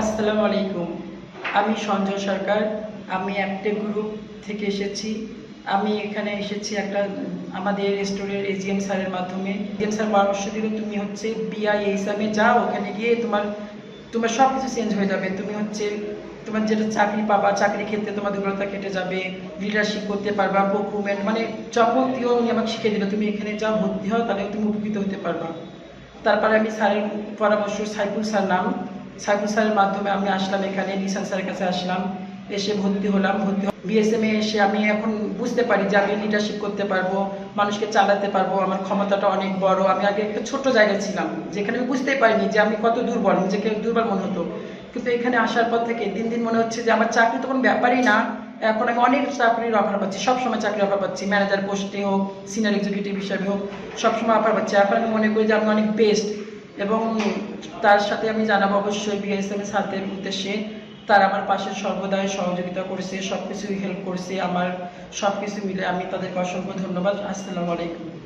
আসসালামু আলাইকুম। আমি সঞ্জয় সরকার। আমি একটা গ্রুপ থেকে এসেছি। আমি এখানে এসেছি একটা, আমাদের স্টোরের এজিএম স্যারের মাধ্যমে। এজিএম স্যার পরামর্শ দিল, তুমি হচ্ছে বিআই হিসাবে যাও, ওখানে গিয়ে তোমার তোমার সব কিছু চেঞ্জ হয়ে যাবে। তুমি হচ্ছে, তোমার যেটা চাকরি পাবা, চাকরি ক্ষেত্রে তোমার দুর্বলতা কেটে যাবে। লিডারশিপ করতে পারবা প্রকুরমেন্ট মানে যাবতীয় উনি আমাকে শিখিয়ে দিল, তুমি এখানে যা ভর্তি হও, তাহলে তুমি উপকৃত হতে পারবা। তারপরে আমি স্যারের পরামর্শ, সাইফুল স্যার নাম। সাইফুল স্যারের মাধ্যমে আমি আসলাম এখানে নিশান স্যারের কাছে আসলাম, এসে ভর্তি হলাম, ভর্তি বিএসএম এ এসে আমি এখন বুঝতে পারি যে আমি লিডারশিপ করতে পারব, মানুষকে চালাতে পারব, আমার ক্ষমতাটা অনেক বড়। আমি আগে একটা ছোট্ট জায়গায় ছিলাম, যেখানে আমি বুঝতেই পারিনি যে আমি কত দুর্বল, নিজেকে দুর্বল মনে হতো। কিন্তু এখানে আসার পর থেকে দিন দিন মনে হচ্ছে যে আমার চাকরি তো কোনো ব্যাপারই না, এখন আমি অনেক চাকরির অফার পাচ্ছি, সবসময় চাকরির অফার পাচ্ছি ম্যানেজার পোস্টে হোক সিনিয়র এক্সিকিউটিভ হিসাবে হোক, সবসময় অফার পাচ্ছি। এখন আমি মনে করি যে আমি অনেক বেস্ট এবং তার সাথে আমি জানাব অবশ্যই বিএসএম এর সাথে উদ্দেশ্যে। তার আমার পাশে সর্বদাই সহযোগিতা করেছে সব কিছুই হেল্প করেছে, আমার সব কিছু মিলে আমি তাদেরকে অসংখ্য ধন্যবাদ। আসসালামু আলাইকুম।